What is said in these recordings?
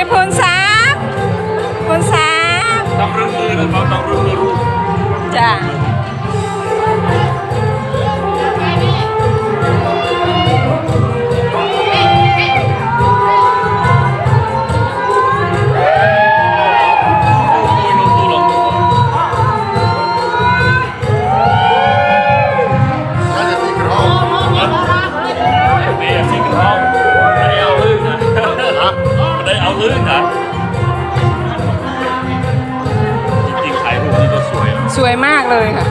พี่พูน เลยค่ะ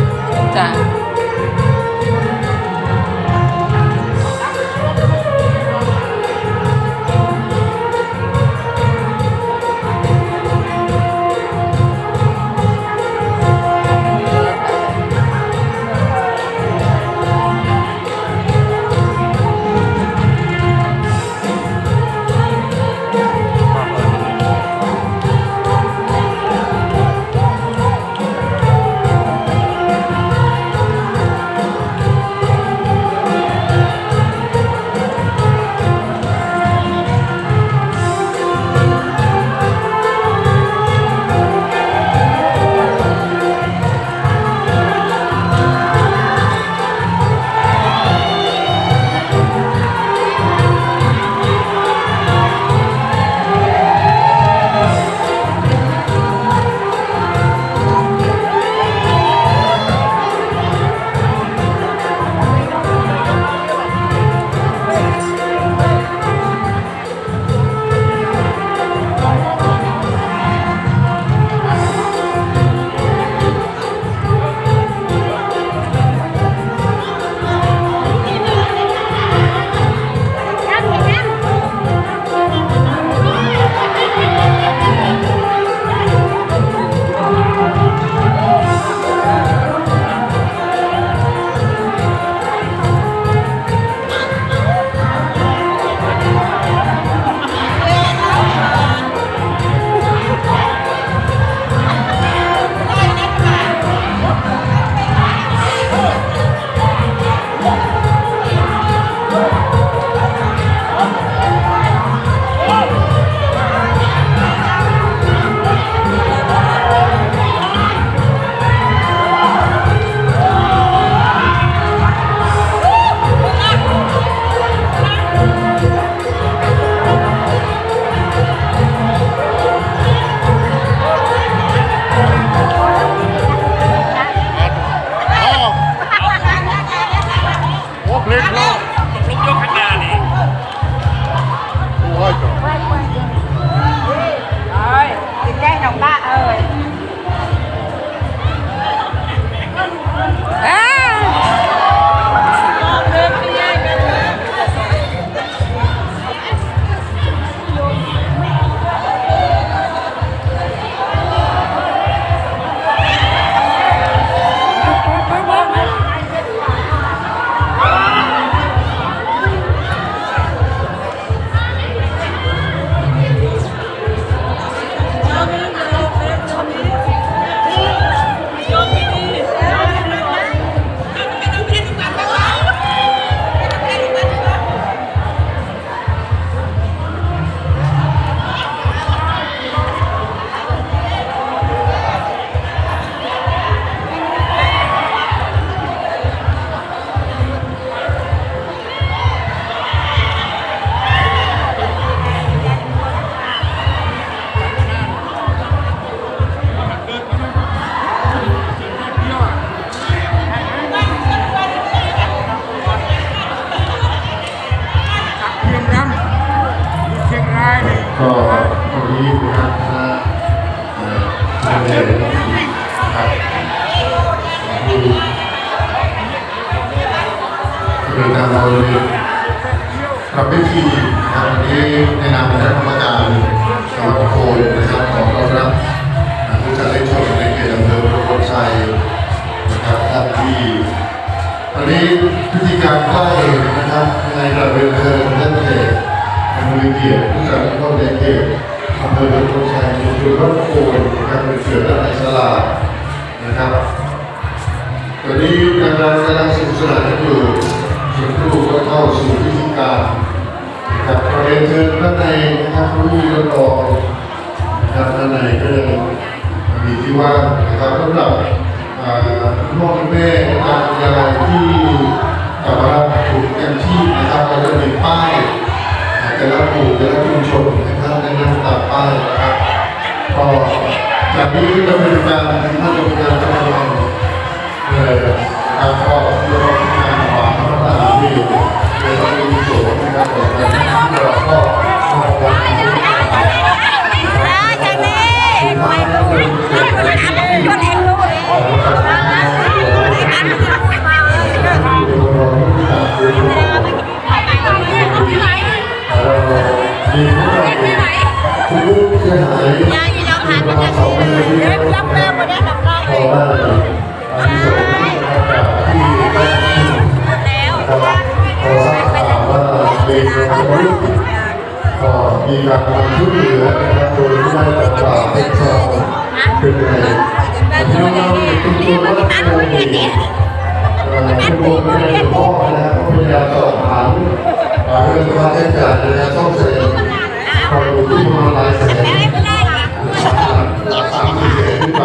ติดแกล้งน้องบ้าเออ ก็วันนี้นะครับนะเอ่องนนะครับคือทางเราเลยรับพิธีนะครับวันนี้ในนามคณะกรรมการจังหวัดโพนนะครับขอต้อนรับผู้จัดเล่นชนในเขตอำเภอพระชัยนะครับท่านที่ตอนนี้พิธีการไหว้นะครับในระเบียงเพลิ เกียรติผู้จัดเข้าในเขตอำเภอพชัยอำเภอพระโคนนะครับเป็นเสือด้านในสลานะครับตอนนี้กำลังกำลังสนุกสนานกันอยู่ส่วนครูก็เข้าสู่พิธีการนะครับประเด็นเชิญด้านในนะครับนะครับเขามีรถรองนะครับด้านในก็ยังมีที่ว่างนะครับสำหรับอ่าพ่อแม่นะครับยายที่กำลังถูกกันชีพนะครับก็จะมีป้าย จากนี้ก็จะเป็นการท่านะเป็นการทำองเลยนะครับก็เรื่องของการขวางมาตรฐานที่เป็นต้องมีสูง มีการมาช่วยเหลือนะครับโดยที่ได้ประกาศเป็นซองเป็นไงพี่น้องๆทุกคนว่าโมดีเอ่อทุกคนไม่ได้พ่อนะครับก็พยายามสอบถามเอ่อเรื่องค่าใช้จ่ายในการซ่อมแซมพอดูที่ประมาณหลายแสนไม่ได้สามสี่แสนขึ้นไป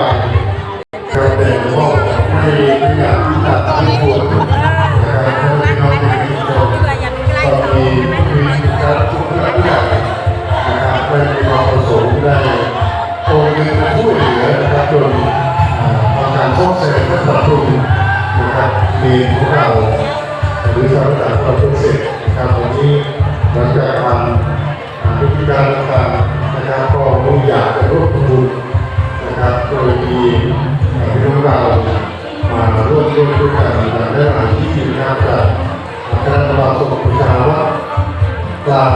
อยากจะร่วมทุนนะครับโดยมีพี่น้องเรามาร่วมร่วมด้วยกันและได้อ่านที่นะครับจากคณะกรรมการสงฆ์ป